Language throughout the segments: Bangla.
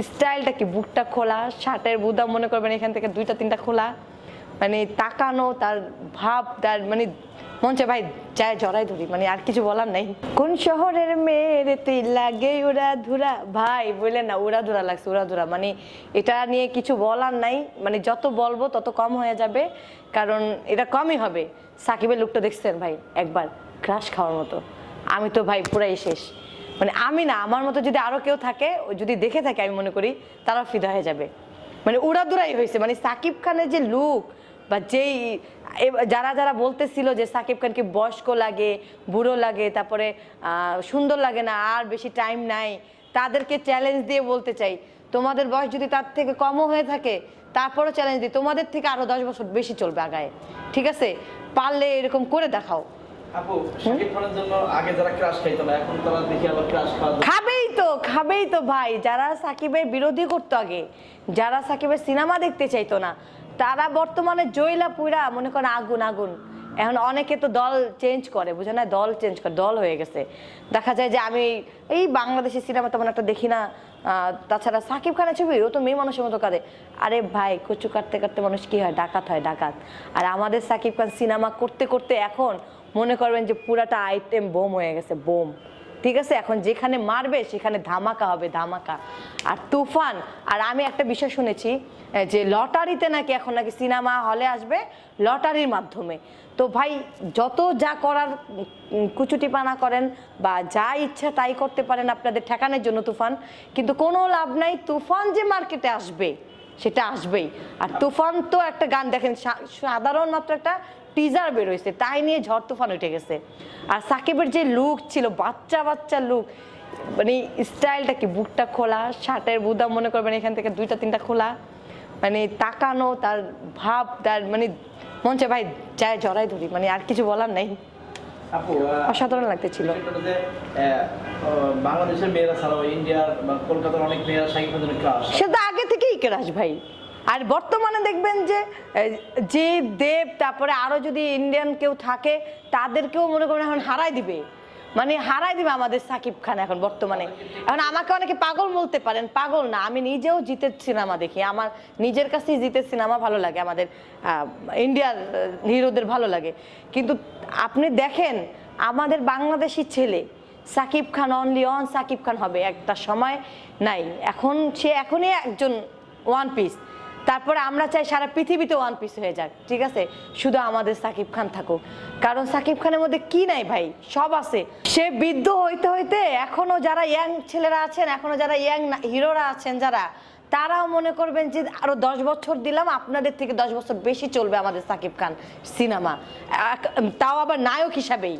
স্টাইলটা কি? বুকটা খোলা, শার্টের বুদা মনে করবেন এখান থেকে দুইটা, তিনটা খোলা। মানে তাকানো, তার ভাব, তার মানে মঞ্চে ভাই চায় জড়াই ধরি। মানে আর কিছু বলার নাই। কোন শহরের মেয়ের তুই লাগে উড়া ধুরা ভাই, বললেন না উড়া ধুরা লাগছে উড়া ধুরা মানে এটা নিয়ে কিছু বলার নাই। মানে যত বলব, তত কম হয়ে যাবে। কারণ এটা কমই হবে। সাকিবের লুকটা দেখছেন, ভাই, একবার ক্রাশ খাওয়ার মতো। আমি তো, ভাই, পুরাই শেষ। মানে আমি না, আমার মতো যদি আরও কেউ থাকে যদি দেখে থাকে, আমি মনে করি তারাও ফিদা হয়ে যাবে। মানে উড়াদুরাই হয়েছে। মানে সাকিব খানের যে লুক বা যেই যারা যারা বলতেছিল যে সাকিব খানকে বয়স্ক লাগে, বুড়ো লাগে, তারপরে সুন্দর লাগে না, আর বেশি টাইম নাই, তাদেরকে চ্যালেঞ্জ দিয়ে বলতে চাই, তোমাদের বয়স যদি তার থেকে কমও হয়ে থাকে, তারপরও চ্যালেঞ্জ দিই। তোমাদের থেকে আরও দশ বছর বেশি চলবে আগায়। ঠিক আছে? পারলে এরকম করে দেখাও। খাবেই তো খাবেই তো ভাই। যারা সাকিবের বিরোধী করতো আগে, যারা সাকিবের সিনেমা দেখতে চাইতো না, তারা বর্তমানে জয়লা পুরা মনে করেন আগুন আগুন। এখন অনেকে তো দল চেঞ্জ করে বুঝে না? দল চেঞ্জ করে, দল হয়ে গেছে। দেখা যায় যে আমি এই বাংলাদেশি সিনেমা তেমন একটা দেখি না। তাছাড়া সাকিব খানের ছবি, ও তো মেয়ে মানুষের মতো কাঁদে। আরে ভাই, কচু কাটতে কাটতে মানুষ কি হয়? ডাকাত হয়, ডাকাত। আর আমাদের সাকিব খান সিনেমা করতে করতে এখন মনে করবেন যে পুরাটা আইটেম বোম হয়ে গেছে বোম। ঠিক আছে? এখন যেখানে মারবে সেখানে ধামাকা হবে ধামাকা। আর তুফান আর আমি একটা বিষয় শুনেছি যে লটারিতে নাকি এখন নাকি সিনেমা হলে আসবে লটারির মাধ্যমে। তো ভাই যত যা করার উম, কুচুটি পানা করেন বা যা ইচ্ছা তাই করতে পারেন আপনাদের ঠেকানোর জন্য তুফান কিন্তু কোনো লাভ নাই তুফান যে মার্কেটে আসবে সেটা আসবেই। আর তুফান তো একটা গান দেখেন সাধারণ মাত্র একটা টিজার বেরোইছে তাই নিয়ে ঝড় তুফান উঠে গেছে। আর সাকিবের যে লুক ছিল বাচ্চা বাচ্চা লুক মানে স্টাইলটা কি? বুকটা খোলা শার্টের বুদা মনে করবেন এখান থেকে দুইটা তিনটা খোলা। মানে তাকানো তার ভাব তার মানে মঞ্চে ভাই চায় জড়াই ধরি। মানে আর কিছু বলার নাই। অসাধারণ লাগতেছিল। বাংলাদেশের মেয়েরা ছাড়াও ইন্ডিয়ার বা কলকাতার অনেক মেয়েরা শাকিব খানের ক্রাশ সে তো আগে থেকেই কেরাস ভাই। আর বর্তমানে দেখবেন যে যে দেব, তারপরে আরও যদি ইন্ডিয়ান কেউ থাকে, তাদেরকেও মনে করেন এখন হারাই দিবে। মানে হারাই দিবে আমাদের সাকিব খান এখন বর্তমানে। এখন আমাকে অনেকে পাগল বলতে পারেন, পাগল না। আমি নিজেও জিতের সিনেমা দেখি। আমার নিজের কাছেই জিতের সিনেমা ভালো লাগে। আমাদের ইন্ডিয়ার হিরোদের ভালো লাগে। কিন্তু আপনি দেখেন, আমাদের বাংলাদেশি ছেলে, সাকিব খান অনলি অন সাকিব খান হবে একটা সময় নাই। এখন সে এখনই একজন ওয়ান পিস তারপরে আমরা চাই সারা পৃথিবীতে ওয়ান পিস হয়ে যাক, ঠিক আছে? শুধু আমাদের সাকিব খান থাকুক। কারণ সাকিব খানের মধ্যে কি নাই ভাই? সব আছে। সে বৃদ্ধ হইতে হইতে এখনও যারা ইয়াং ছেলেরা আছেন, এখনও যারা ইয়াং হিরোরা আছেন যারা, তারাও মনে করবেন যে আরও দশ বছর দিলাম, আপনাদের থেকে দশ বছর বেশি চলবে আমাদের সাকিব খান সিনেমা। তাও আবার নায়ক হিসাবেই।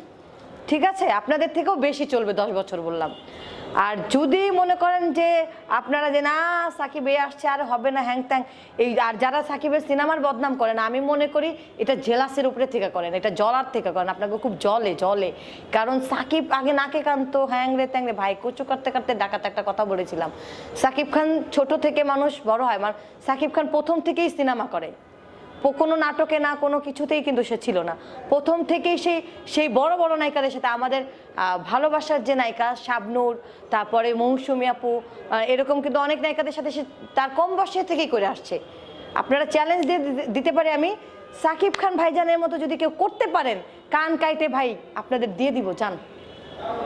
ঠিক আছে? আপনাদের থেকেও বেশি চলবে দশ বছর বললাম। আর যদি মনে করেন যে আপনারা যে, না, সাকিব আসছে, আর হবে না, হ্যাং ত্যাং। এই, আর যারা সাকিবের সিনেমার বদনাম করেন, আমি মনে করি এটা জেলাসের উপরে থেকে করেন, এটা জলার থেকে করেন। আপনাকে খুব জলে জলে। কারণ সাকিব আগে নাকে কানতো, হ্যাং রে, ত্যাং রে, ভাই, কচু করতে কাটতে ডাকাতে একটা কথা বলেছিলাম। সাকিব খান ছোট থেকে মানুষ বড় হয় মানে সাকিব খান প্রথম থেকেই সিনেমা করে। কোনো নাটকে না কোনো কিছুতেই কিন্তু সে ছিল না। প্রথম থেকেই সেই সেই বড় বড় নায়িকাদের সাথে আমাদের ভালোবাসার যে নায়িকা শাবনূর, তারপরে মৌসুমী আপু এরকম কিন্তু অনেক নায়িকাদের সাথে সে তার কম বয়সে থেকেই করে আসছে। আপনারা চ্যালেঞ্জ দিয়ে দিতে- পারে আমি, সাকিব খান ভাইজানের মতো যদি কেউ করতে পারেন, কান কাইটে ভাই আপনাদের দিয়ে দিব জান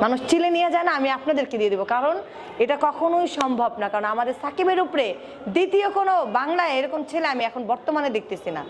মানুষ চিলে নিয়ে যায় না, আমি আপনাদেরকে দিয়ে দেবো। কারণ এটা কখনোই সম্ভব না। কারণ আমাদের সাকিবের উপরে দ্বিতীয় কোনো বাংলায় এরকম ছেলে আমি এখন বর্তমানে দেখতেছি না।